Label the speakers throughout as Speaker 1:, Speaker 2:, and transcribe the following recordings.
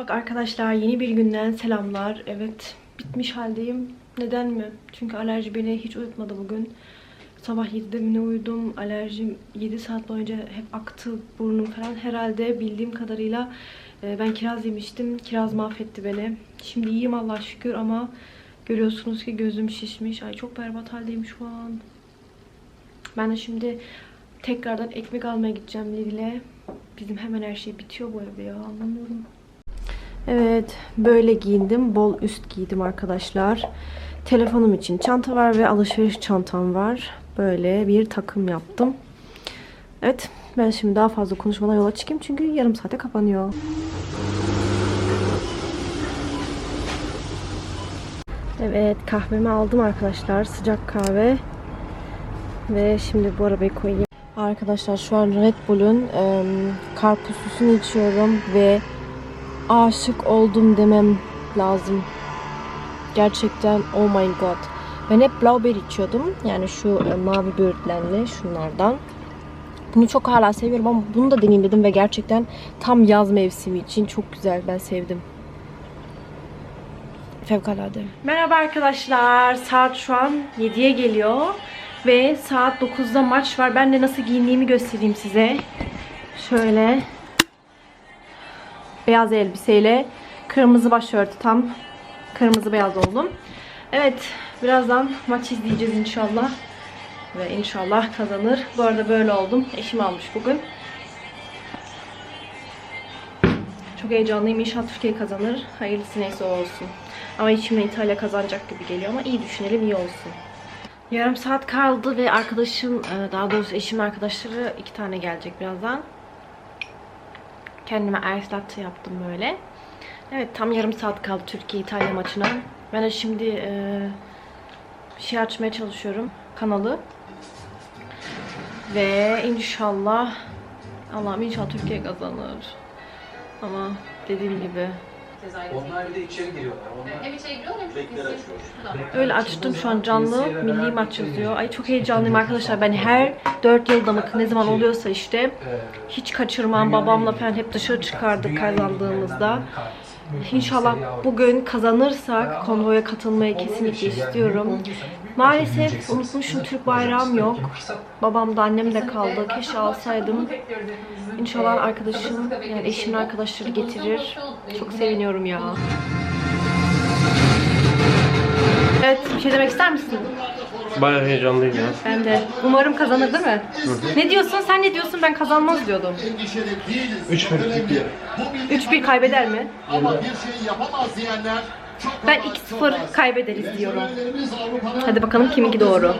Speaker 1: Merhaba arkadaşlar. Yeni bir günden selamlar. Evet, bitmiş haldeyim. Neden mi? Çünkü alerji beni hiç uyutmadı bugün. Sabah 7'de mi ne uyudum? Alerjim 7 saat boyunca hep aktı burnum falan. Herhalde bildiğim kadarıyla e, ben kiraz yemiştim. Kiraz mahvetti beni. Şimdi iyiyim Allah şükür ama görüyorsunuz ki gözüm şişmiş. Ay çok berbat haldeyim şu an. Ben de şimdi tekrardan ekmek almaya gideceğim Lidl'e. Bizim hemen her şey bitiyor bu evde ya anlamıyorum. Evet böyle giyindim. Bol üst giydim arkadaşlar. Telefonum için çanta var ve alışveriş çantam var. Böyle bir takım yaptım. Evet ben şimdi daha fazla konuşmadan yola çıkayım çünkü yarım saate kapanıyor. Evet kahvemi aldım arkadaşlar. Sıcak kahve. Ve şimdi bu arabayı koyayım. Arkadaşlar şu an Red Bull'un e, karpuzlusunu içiyorum ve aşık oldum demem lazım. Gerçekten oh my god. Ben hep Blaubeer içiyordum. Yani şu e, mavi böğürtlenli şunlardan. Bunu çok hala seviyorum ama bunu da deneyeyim dedim ve gerçekten tam yaz mevsimi için çok güzel. Ben sevdim. Fevkalade. Merhaba arkadaşlar. Saat şu an 7'ye geliyor. Ve saat 9'da maç var. Ben de nasıl giyindiğimi göstereyim size. Şöyle beyaz elbiseyle kırmızı başörtü tam kırmızı beyaz oldum. Evet birazdan maç izleyeceğiz inşallah. Ve inşallah kazanır. Bu arada böyle oldum. Eşim almış bugün. Çok heyecanlıyım. İnşallah Türkiye kazanır. Hayırlısı neyse olsun. Ama içimden İtalya kazanacak gibi geliyor ama iyi düşünelim iyi olsun. Yarım saat kaldı ve arkadaşım, e, daha doğrusu eşim arkadaşları iki tane gelecek birazdan. Kendime ice latte yaptım böyle. Evet tam yarım saat kaldı Türkiye-İtalya maçına. Ben de şimdi e, şey açmaya çalışıyorum kanalı. Ve inşallah Allah'ım inşallah Türkiye kazanır. Ama dediğim gibi
Speaker 2: Onlar bir de içeri giriyorlar. Onlar
Speaker 3: Hem içeri giriyor hem
Speaker 2: Bekler açıyor.
Speaker 1: Öyle açtım şu an canlı milli maç yazıyor. Ay çok heyecanlıyım arkadaşlar. Ben her 4 yılda mı ne zaman oluyorsa işte hiç kaçırmam. Babamla falan hep dışarı çıkardık kazandığımızda. İnşallah bugün kazanırsak konvoya katılmayı kesinlikle istiyorum. Maalesef unutmuşum Türk bayrağım yok. Babam da annem de kaldı. Keşke alsaydım. İnşallah arkadaşım yani eşimin arkadaşları getirir. Çok seviniyorum ya. Evet bir şey demek ister misin?
Speaker 4: Bayağı heyecanlıyım ya.
Speaker 1: Ben de. Umarım kazanır değil mi? Ne diyorsun? Sen ne diyorsun? Ben kazanmaz diyordum.
Speaker 4: 3 bir
Speaker 1: 3-1 kaybeder mi?
Speaker 5: Ama bir şey yapamaz diyenler çok
Speaker 1: Ben 2-0 kaybederiz diyorum. Hadi bakalım kiminki doğru.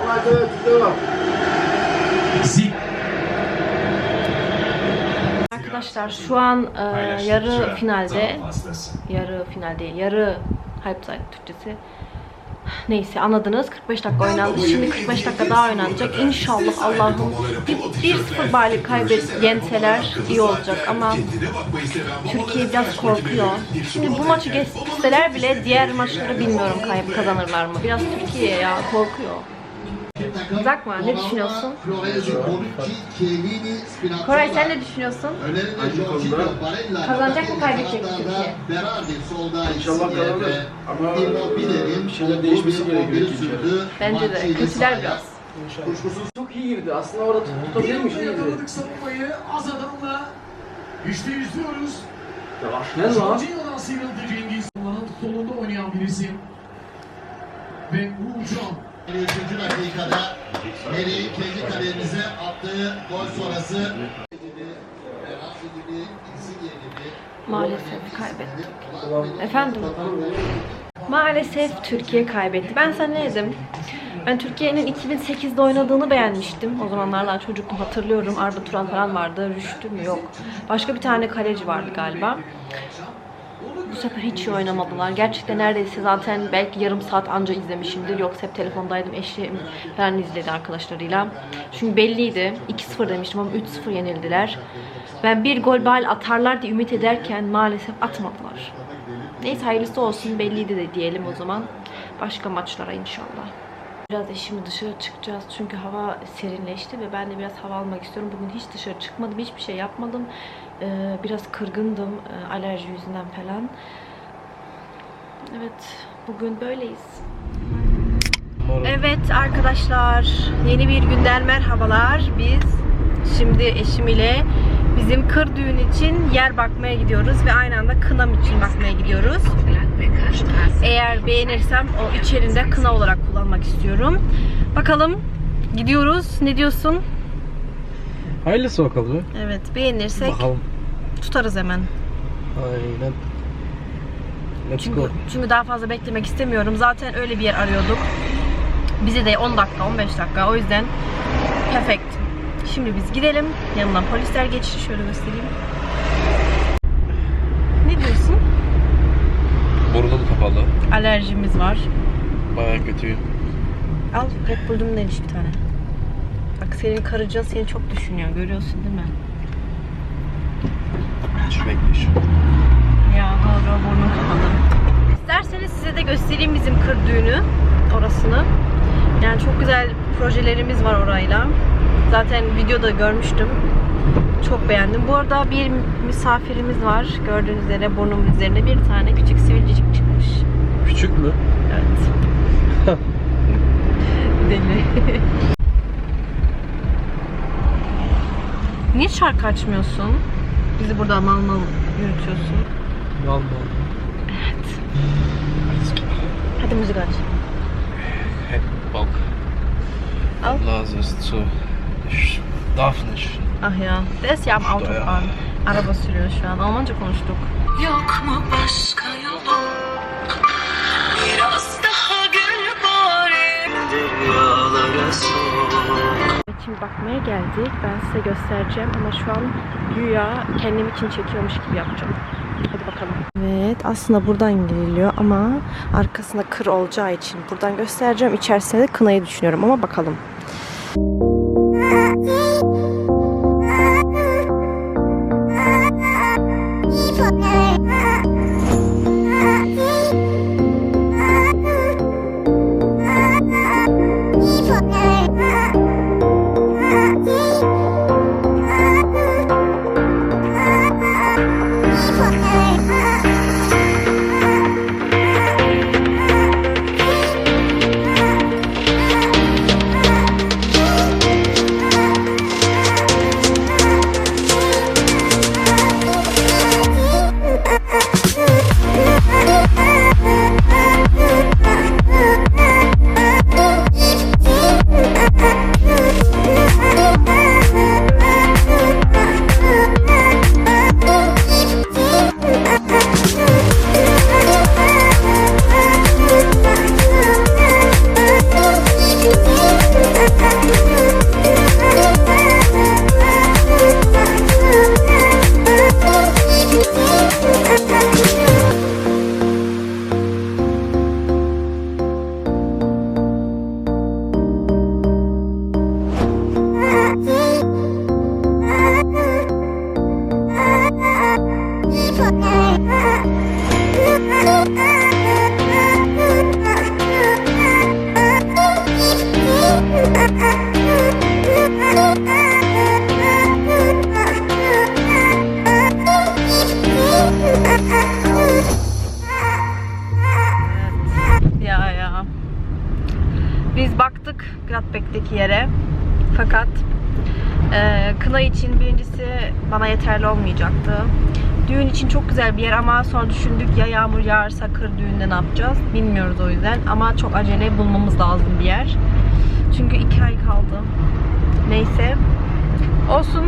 Speaker 1: Arkadaşlar şu an e, yarı finalde, yarı final değil, yarı halbzeit Türkçesi. Neyse anladınız. 45 dakika oynandı. Şimdi 45 dakika daha oynanacak. İnşallah Allah'ım bir 1-0 bari kaybet yenseler iyi olacak ama Türkiye biraz korkuyor. Şimdi bu maçı geçseler bile diğer maçları bilmiyorum kazanırlar mı? Biraz Türkiye ya korkuyor. Zakma ne düşünüyorsun? Koray sen ne düşünüyorsun? Kazanacak mı, kaybedecek mi Türkiye?
Speaker 4: İnşallah kazanır. Ama bir şeyler değişmesi gerekiyor ikinci.
Speaker 1: Bence de. Kötüler biraz.
Speaker 4: Çok iyi girdi. Aslında orada tut- tutabilirmiş. iyi girdi.
Speaker 5: Yakaladık savunmayı az adamla. İşte izliyoruz.
Speaker 4: Yavaş ne lan?
Speaker 5: Jorginho'dan sıyrıldı Cengiz. Solunda oynayan bir isim. Ve Uğurcan. 53. dakikada Meri kendi kalemize attığı gol sonrası
Speaker 1: Maalesef kaybettik. Efendim? Maalesef Türkiye kaybetti. Ben sana ne dedim? Ben Türkiye'nin 2008'de oynadığını beğenmiştim. O zamanlar daha çocuktum hatırlıyorum. Arda Turan falan vardı. Rüştü mü? Yok. Başka bir tane kaleci vardı galiba. Bu sefer hiç iyi oynamadılar. Gerçekten neredeyse zaten belki yarım saat anca izlemişimdir. Yoksa hep telefondaydım. Eşim falan izledi arkadaşlarıyla. Çünkü belliydi. 2-0 demiştim ama 3-0 yenildiler. Ben bir gol bal atarlar diye ümit ederken maalesef atmadılar. Neyse hayırlısı olsun belliydi de diyelim o zaman. Başka maçlara inşallah. Biraz eşimi dışarı çıkacağız çünkü hava serinleşti ve ben de biraz hava almak istiyorum. Bugün hiç dışarı çıkmadım, hiçbir şey yapmadım. Ee, biraz kırgındım e, alerji yüzünden falan. Evet, bugün böyleyiz. Evet arkadaşlar, yeni bir günden merhabalar. Biz şimdi eşim ile bizim kır düğün için yer bakmaya gidiyoruz ve aynı anda kınam için bakmaya gidiyoruz. Eğer beğenirsem o içerinde kına olarak kullanmak istiyorum. Bakalım gidiyoruz. Ne diyorsun?
Speaker 2: Hayırlısı bakalım.
Speaker 1: Evet beğenirsek
Speaker 2: Bakalım.
Speaker 1: tutarız hemen.
Speaker 2: Aynen. Let's
Speaker 1: Çünkü,
Speaker 2: go.
Speaker 1: çünkü daha fazla beklemek istemiyorum. Zaten öyle bir yer arıyorduk. Bize de 10 dakika, 15 dakika. O yüzden perfect. Şimdi biz gidelim. Yanından polisler geçti. Şöyle göstereyim. Ne diyorsun?
Speaker 3: Burnum kapalı.
Speaker 1: Alerjimiz var.
Speaker 3: Bayağı kötü.
Speaker 1: Al Red Bull'umdan iç bir tane. Bak senin karıcığın seni çok düşünüyor. Görüyorsun değil mi?
Speaker 3: Sürekli şu.
Speaker 1: Ya doğru burnum kapalı. İsterseniz size de göstereyim bizim kır düğünü orasını. Yani çok güzel projelerimiz var orayla. Zaten videoda görmüştüm. Çok beğendim. Bu arada bir misafirimiz var. Gördüğünüz üzere burnumun üzerine bir tane küçük sivilcik çıkmış.
Speaker 2: Küçük mü?
Speaker 1: Evet. Deli. Niye şarkı açmıyorsun? Bizi burada mal mal yürütüyorsun.
Speaker 2: Mal mal.
Speaker 1: Hadi müzik aç.
Speaker 3: Hep bak.
Speaker 1: Al.
Speaker 3: Nase ist zu. Ich darf nicht.
Speaker 1: Ah ya. Des ya
Speaker 3: İşte
Speaker 1: autobahn. Araba sürüyor şu an. Almanca konuştuk.
Speaker 6: Yok mu başka
Speaker 1: Şimdi bakmaya geldik. Ben size göstereceğim ama şu an güya kendim için çekiyormuş gibi yapacağım. Hadi bakalım. Evet aslında buradan giriliyor ama arkasında kır olacağı için buradan göstereceğim. İçerisinde de kınayı düşünüyorum ama bakalım. Ya Fakat e, kına için birincisi bana yeterli olmayacaktı. Düğün için çok güzel bir yer ama sonra düşündük ya yağmur yağarsa kır düğünde ne yapacağız bilmiyoruz o yüzden. Ama çok acele bulmamız lazım bir yer. Çünkü iki ay kaldı. Neyse. Olsun.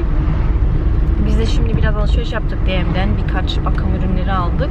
Speaker 1: Biz de şimdi biraz alışveriş yaptık DM'den. Birkaç bakım ürünleri aldık.